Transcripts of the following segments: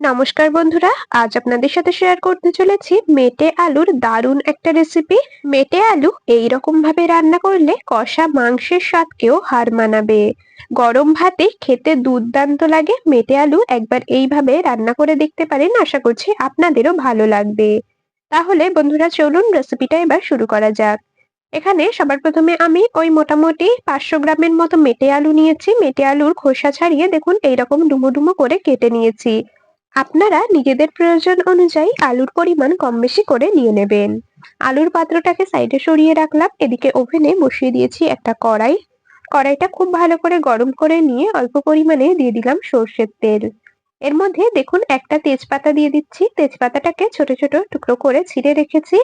নমস্কার বন্ধুরা, আজ আপনাদের সাথে শেয়ার করতে চলেছি মেটে আলুর দারুণ একটা রেসিপি মেটে আলু এই রকম ভাবে রান্না করলে কষা মাংসের স্বাদকেও হার মানাবে। গরম ভাতে খেতে দুর্দান্ত লাগে মেটে আলু, একবার এইভাবে রান্না করে দেখতে পারেন, আশা করছি আপনাদেরও ভালো লাগবে। তাহলে বন্ধুরা, চলুন রেসিপিটা এবার শুরু করা যাক। এখানে সবার প্রথমে আমি ওই মোটামুটি পাঁচশো গ্রামের মতো মেটে আলু নিয়েছি। মেটে আলুর খোসা ছাড়িয়ে দেখুন, এইরকম ডুমো ডুমো করে কেটে নিয়েছি। আপনারা নিজেদের প্রয়োজন অনুযায়ী আলুর পরিমাণ কম বেশি করে নিয়ে নেবেন। আলুর পাত্রটাকে সাইডে সরিয়ে রাখলাম, এদিকে ওভেনে বসিয়ে দিয়েছি একটা কড়াই। কড়াইটা খুব ভালো করে গরম করে নিয়ে অল্প পরিমাণে দিয়ে দিলাম সর্ষের তেল। এর মধ্যে দেখুন একটা তেজপাতা দিয়ে দিচ্ছি। তেজপাতাটাকে ছোট ছোট টুকরো করে ছিঁড়ে রেখেছি।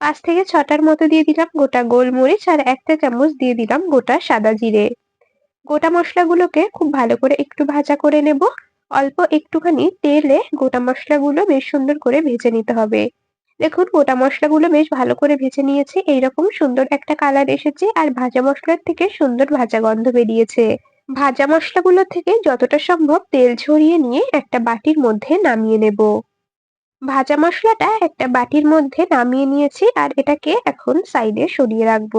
পাঁচ থেকে ছটার মতো দিয়ে দিলাম গোটা গোলমরিচ আর একটা চামচ দিয়ে দিলাম গোটা সাদা জিরে। গোটা মশলাগুলোকে খুব ভালো করে একটু ভাজা করে নেব। অল্প একটুখানি তেলে গোটা মশলাগুলো বেশ সুন্দর করে ভেজে নিতে হবে। দেখুন, গোটা মশলাগুলো বেশ ভালো করে ভেজে নিয়েছে। এইরকম সুন্দর একটা কালার এসেছে আর ভাজা মশলার থেকে সুন্দর ভাজা গন্ধ বেরিয়েছে। ভাজা মশলাগুলো থেকে যতটা সম্ভব তেল ঝরিয়ে নিয়ে একটা বাটির মধ্যে নামিয়ে নেব। ভাজা মশলাটা একটা বাটির মধ্যে নামিয়ে নিয়েছি আর এটাকে এখন সাইডে সরিয়ে রাখব।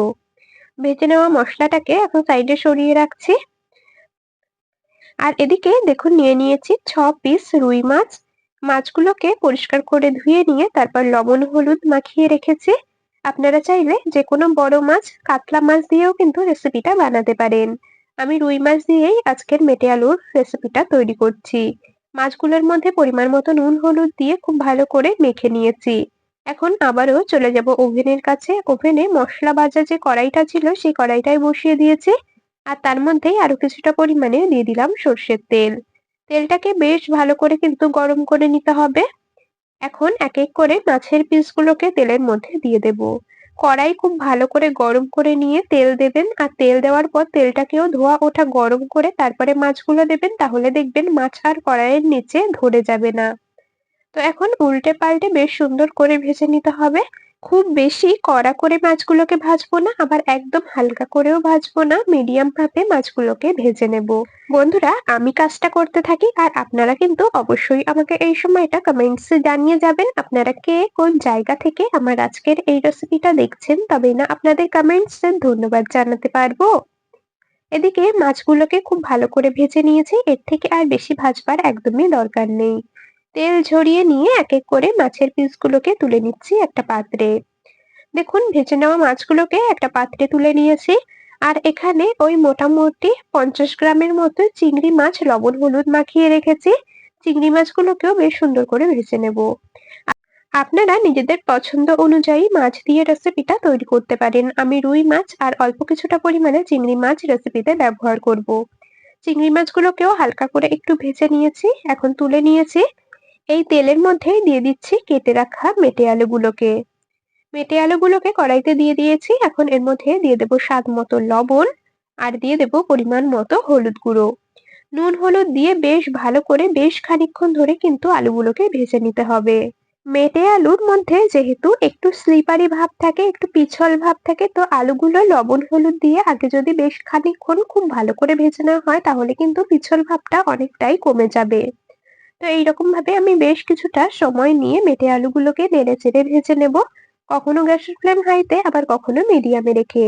ভেজে নেওয়া মশলাটাকে এখন সাইডে সরিয়ে রাখছি। আর এদিকে দেখুন, নিয়ে নিয়েছি ছ পিস রুই মাছ। মাছগুলোকে পরিষ্কার করে ধুয়ে নিয়ে তারপর লবণ, হলুদ মাখিয়ে রেখেছি। আপনারা চাইলে যে কোনো বড় মাছ, কাতলা মাছ দিয়েও কিন্তু রেসিপিটা বানাতে পারেন। আমি রুই মাছ দিয়েই আজকের মেটে আলুর রেসিপিটা তৈরি করছি। মাছগুলোর মধ্যে পরিমাণ মতো নুন, হলুদ দিয়ে খুব ভালো করে মেখে নিয়েছি। এখন আবারও চলে যাব ওভেনের কাছে। ওভেনে মশলা ভাজা যে কড়াইটা ছিল, সেই কড়াইটাই বসিয়ে দিয়েছি। আর তার মধ্যেই আরও কিছুটা পরিমাণে দিয়ে দিলাম সর্ষের তেল। তেলটাকে বেশ ভালো করে কিন্তু গরম করে নিতে হবে। এখন এক এক করে মাছের পিসগুলোকে তেলের মধ্যে দিয়ে দেব। কড়াই খুব ভালো করে গরম করে নিয়ে তেল দেবেন আর তেল দেওয়ার পর তেলটাকেও ধোয়া ওঠা গরম করে তারপরে মাছগুলো দেবেন, তাহলে দেখবেন মাছ আর কড়াইয়ের নিচে ধরে যাবে না। তো এখন উল্টে পাল্টে বেশ সুন্দর করে ভেজে নিতে হবে। খুব বেশি কড়া করে মাছগুলোকে ভাজবো না, আবার একদম হালকা করেও ভাজবো না মিডিয়াম ভাবে মাছগুলোকে ভেজে নেব। বন্ধুরা, আমি কাজটা করতে থাকি, আর আপনারা কিন্তু অবশ্যই আমাকে এই সময়টা কমেন্টসে জানিয়ে যাবেন, আপনারা কে কোন জায়গা থেকে আমার আজকের এই রেসিপিটা দেখছেন তবে না আপনাদের কমেন্টসে ধন্যবাদ জানাতে পারব। এদিকে মাছগুলোকে খুব ভালো করে ভেজে নিয়েছি, এর থেকে আর বেশি ভাজবার একদমই দরকার নেই। তেল ঝরিয়ে নিয়ে এক এক করে মাছের পিসগুলোকে তুলে নিচ্ছি একটা পাত্রে। দেখুন, ভেজে নেওয়া মাছগুলোকে একটা পাত্রে তুলে নিয়েছি। আর এখানে ওই মোটামুটি পঞ্চাশ গ্রামের মতো চিংড়ি মাছ, লবণ, হলুদ মাখিয়ে রেখেছি। চিংড়ি মাছগুলোকেও বেশ সুন্দর করে ভেজে নেব। আপনারা নিজেদের পছন্দ অনুযায়ী মাছ দিয়ে রেসিপিটা তৈরি করতে পারেন। আমি রুই মাছ আর অল্প কিছুটা পরিমাণে চিংড়ি মাছ রেসিপিতে ব্যবহার করব। চিংড়ি মাছগুলোকেও হালকা করে একটু ভেজে নিয়েছি, এখন তুলে নিয়েছি। এই তেলের মধ্যে দিয়ে দিচ্ছি কেটে রাখা মেটে আলুগুলোকে। মেটে আলুগুলোকে কড়াইতে দিয়ে দিয়েছি, এখন এর মধ্যে দিয়ে দেব স্বাদ মতো লবণ আর দিয়ে দেব পরিমাণ মতো হলুদ গুঁড়ো। নুন হলুদ দিয়ে বেশ ভালো করে বেশ খানিক্ষণ ধরে কিন্তু আলুগুলোকে ভেজে নিতে হবে। মেটে আলুর মধ্যে যেহেতু একটু স্লিপারি ভাব থাকে, একটু পিছল ভাব থাকে, তো আলুগুলো লবণ হলুদ দিয়ে আগে যদি বেশ খানিক্ষণ খুব ভালো করে ভেজে নেওয়া হয়, তাহলে কিন্তু পিছল ভাবটা অনেকটাই কমে যাবে। তো এইরকম ভাবে আমি বেশ কিছুটা সময় নিয়ে মেটে আলুগুলোকে নেড়ে চেড়ে ভেজে নেব। কখনো গ্যাসের ফ্লেম হাইতে, আবার কখনো মিডিয়ামে রেখে।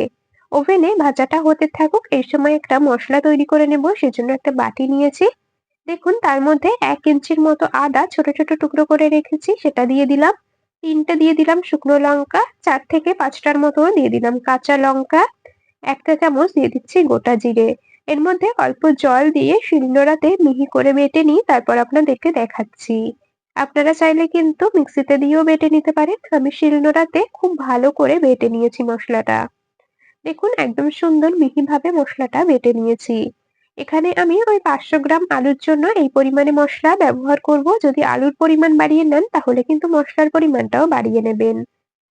ওভেনে ভাজাটা হতে থাকুক, এই সময় একটা মশলা তৈরি করে নেব, সেজন্য একটা বাটি নিয়েছি। দেখুন, তার মধ্যে এক ইঞ্চির মতো আদা ছোট ছোট টুকরো করে রেখেছি, সেটা দিয়ে দিলাম। তিনটে দিয়ে দিলাম শুকনো লঙ্কা, চার থেকে পাঁচটার মতো দিয়ে দিলাম কাঁচা লঙ্কা। একটা চামচ দিয়ে দিচ্ছি গোটা জিরে। এর মধ্যে অল্প জল দিয়ে শিলনোড়াতে মিহি করে বেটে নিই, তারপর আপনাদেরকে দেখাচ্ছি। আপনারা চাইলে কিন্তু মিক্সিতে দিয়েও বেটে নিতে পারেন। আমি শিলনোড়াতে খুব ভালো করে বেটে নিয়েছি মশলাটা। দেখুন, একদম সুন্দর মিহিভাবে মশলাটা বেটে নিয়েছি। এখানে আমি ওই পাঁচশো গ্রাম আলুর জন্য এই পরিমাণে মশলা ব্যবহার করব। যদি আলুর পরিমাণ বাড়িয়ে নেন, তাহলে কিন্তু মশলার পরিমাণটাও বাড়িয়ে নেবেন।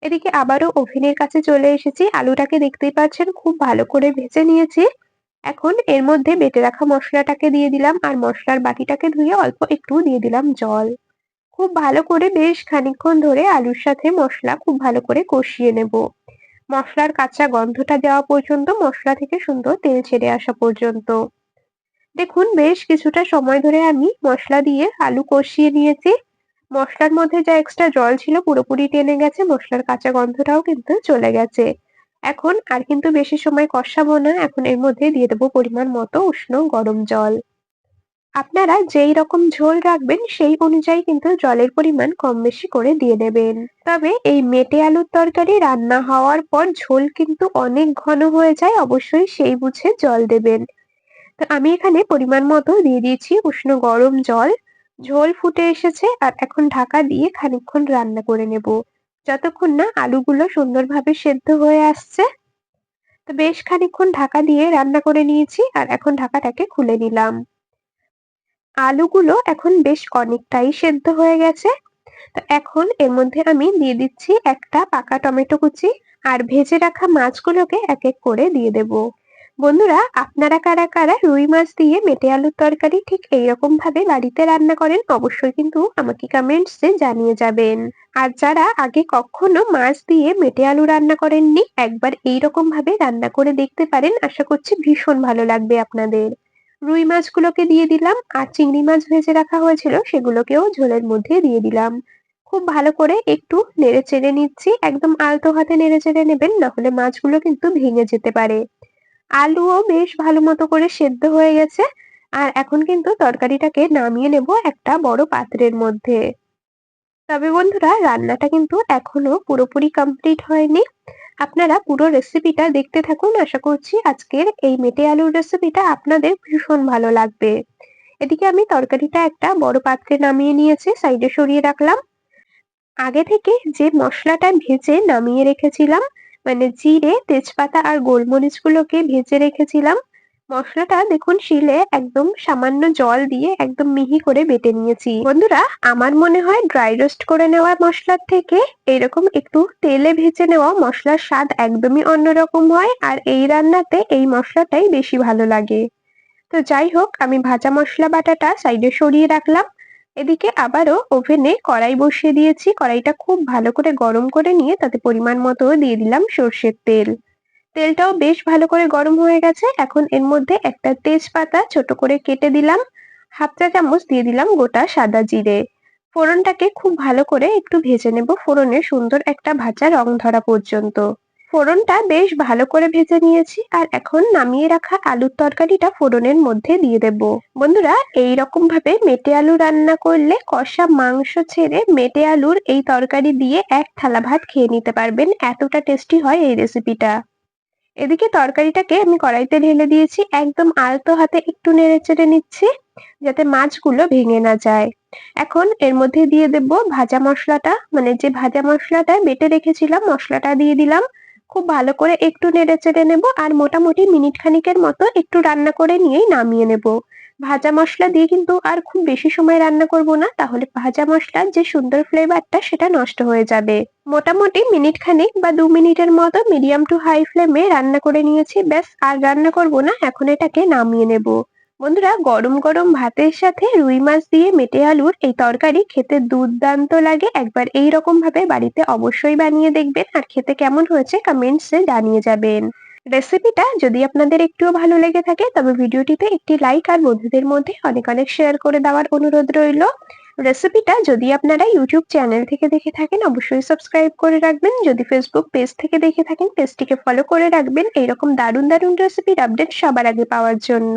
এদিকে আবারও ওভেনের কাছে চলে এসেছি। আলুটাকে দেখতেই পাচ্ছেন, খুব ভালো করে ভেজে নিয়েছি। এখন এর মধ্যে বেটে রাখা মশলাটাকে দিয়ে দিলাম আর মশলার বাটিটাকে ধুয়ে অল্প একটু দিয়ে দিলাম জল। খুব ভালো করে বেশ খানিকক্ষণ ধরে আলুর সাথে মশলা খুব ভালো করে কষিয়ে নেব। মশলার কাঁচা গন্ধটা দেওয়া পর্যন্ত মশলা থেকে সুন্দর তেল ছেড়ে আসা পর্যন্ত। দেখুন বেশ কিছুটা সময় ধরে আমি মশলা দিয়ে আলু কষিয়ে নিয়েছি। মশলার মধ্যে যা এক্সট্রা জল ছিল পুরোপুরি টেনে গেছে, মশলার কাঁচা গন্ধটাও কিন্তু চলে গেছে। এখন আর কিন্তু বেশি সময় কষাবো না, এখন এর মধ্যে দিয়ে দেবো পরিমাণ মতো উষ্ণ গরম জল। আপনারা যেই রকম ঝোল রাখবেন, সেই অনুযায়ী কিন্তু জলের পরিমাণ কম বেশি করে দিয়ে দেবেন। তবে এই মেটে আলুর তরকারি রান্না হওয়ার পর ঝোল কিন্তু অনেক ঘন হয়ে যায়, অবশ্যই সেই বুঝে জল দেবেন। তো আমি এখানে পরিমাণ মতো দিয়ে দিয়েছি উষ্ণ গরম জল। ঝোল ফুটে এসেছে আর এখন ঢাকা দিয়ে খানিকক্ষণ রান্না করে নেব। যতক্ষণ না আলুগুলো সুন্দরভাবে সেদ্ধ হয়ে আসছে। তো বেশ খানিকক্ষণ ঢাকা দিয়ে রান্না করে নিয়েছি আর এখন ঢাকাটাকে খুলে নিলাম। আলুগুলো এখন বেশ অনেকটাই সেদ্ধ হয়ে গেছে। তো এখন এর মধ্যে আমি দিয়ে দিচ্ছি একটা পাকা টমেটো কুচি আর ভেজে রাখা মাছগুলোকে এক এক করে দিয়ে দেব। বন্ধুরা, আপনারা কারা কারা রুই মাছ দিয়ে মেটে আলুর তরকারি ঠিক এইরকম ভাবে বাড়িতে রান্না করেন, অবশ্যই কিন্তু আমাকে কমেন্টসে জানিয়ে যাবেন। আর যারা আগে কখনো মাছ দিয়ে মেটে আলু রান্না করেননি, একবার এইরকম ভাবে রান্না করে দেখতে পারেন, আশা করছি ভীষণ ভালো লাগবে আপনাদের। রুই মাছগুলোকে দিয়ে দিলাম, আর চিংড়ি মাছ ভেজে রাখা হয়েছিল, সেগুলোকেও ঝোলের মধ্যে দিয়ে দিলাম। খুব ভালো করে একটু নেড়ে চেড়ে নিচ্ছি, একদম আলতো হাতে নেড়ে চেড়ে নেবেন না হলে মাছগুলো কিন্তু ভেঙে যেতে পারে। আলুও বেশ ভালো মতো করে সেদ্ধ হয়ে গেছে। আর এখন কিন্তু তরকারিটাকে নামিয়ে নেব একটা বড় পাত্রের মধ্যে। তবে বন্ধুরা, রান্নাটা কিন্তু এখনও পুরোপুরি কমপ্লিট হয়নি। আপনারা পুরো রেসিপিটা দেখতে থাকুন। আশা করছি আজকের এই মেটে আলুর রেসিপিটা আপনাদের ভীষণ ভালো লাগবে। এদিকে আমি তরকারিটা একটা বড় পাত্রে নামিয়ে নিয়েছি সাইডে সরিয়ে রাখলাম। আগে থেকে যে মশলাটা ভেজে নামিয়ে রেখেছিলাম মানে জিরে, তেজপাতা আর গোলমরিচগুলোকে ভেজে রেখেছিলাম। মশলাটা দেখুন শিলে একদম সামান্য জল দিয়ে একদম মিহি করে বেটে নিয়েছি। বন্ধুরা, আমার মনে হয় ড্রাই রোস্ট করে নেওয়া মশলার থেকে এরকম একটু তেলে ভেজে নেওয়া মশলার স্বাদ একদমই অন্যরকম হয় আর এই রান্নাতে এই মশলাটাই বেশি ভালো লাগে। তো যাই হোক, আমি ভাজা মশলা বাটাটা সাইডে সরিয়ে রাখলাম। এদিকে আবারও ওভেনে কড়াই বসিয়ে দিয়েছি। কড়াইটা খুব ভালো করে গরম করে নিয়ে তাতে পরিমাণ মতো দিয়ে দিলাম সর্ষের তেল। তেলটাও বেশ ভালো করে গরম হয়ে গেছে। এখন এর মধ্যে একটা তেজপাতা ছোট করে কেটে দিলাম। হাফ চা চামচ দিয়ে দিলাম গোটা সাদা জিরে। ফোড়নটাকে খুব ভালো করে একটু ভেজে নেব। ফোড়নে সুন্দর একটা ভাজা রং ধরা পর্যন্ত। ফোড়নটা বেশ ভালো করে ভেজে নিয়েছি আর এখন নামিয়ে রাখা আলুর তরকারিটা ফোড়নের মধ্যে দিয়ে দেব। বন্ধুরা এই রকম ভাবে মেটে আলু রান্না করলে কষা মাংস ছেড়ে মেটে আলুর এই তরকারি দিয়ে এক থালা ভাত খেয়ে নিতে পারবেন। এতটা টেস্টি হয় এই রেসিপিটা। এদিকে তরকারিটাকে আমি কড়াইতে ঢেলে দিয়েছি। একদম আলতো হাতে একটু নেড়ে চেড়ে নিচ্ছি যাতে মাছগুলো ভেঙে না যায়। এখন এর মধ্যে দিয়ে দেব ভাজা মশলাটা। মানে যে ভাজা মশলাটা বেটে রেখেছিলাম, মশলাটা দিয়ে দিলাম। খুব ভালো করে একটু নেড়ে চেড়ে নেব আর মোটামুটি মিনিট খানিকের মতো একটু রান্না করে নিয়েই নামিয়ে নেব। ভাজা মশলা দিয়ে কিন্তু আর খুব বেশি সময় রান্না করব না, তাহলে ভাজা মশলার যে সুন্দর ফ্লেভারটা সেটা নষ্ট হয়ে যাবে। মোটামুটি মিনিট খানেক বা দু মিনিটের মতো মিডিয়াম টু হাই ফ্লেমে রান্না করে নিয়েছি, ব্যাস আর রান্না করব না, এখন এটাকে নামিয়ে নেব। বন্ধুরা, গরম গরম ভাতের সাথে রুই মাছ দিয়ে মেটে আলুর এই তরকারি খেতে দুর্দান্ত লাগে। একবার এই রকম ভাবে বাড়িতে অবশ্যই বানিয়ে দেখবেন। আর খেতে কেমন হয়েছে কমেন্টসে জানিয়ে যাবেন। রেসিপিটা যদি আপনাদের একটুও ভালো লেগে থাকে, তবে ভিডিওটিতে একটি লাইক আর বন্ধুদের মধ্যে অনেক অনেক শেয়ার করে দেওয়ার অনুরোধ রইল। রেসিপিটা যদি আপনারা ইউটিউব চ্যানেল থেকে দেখে থাকেন, অবশ্যই সাবস্ক্রাইব করে রাখবেন। যদি ফেসবুক পেজ থেকে দেখে থাকেন পেজটিকে ফলো করে রাখবেন। এইরকম দারুণ দারুণ রেসিপির আপডেট সবার আগে পাওয়ার জন্য।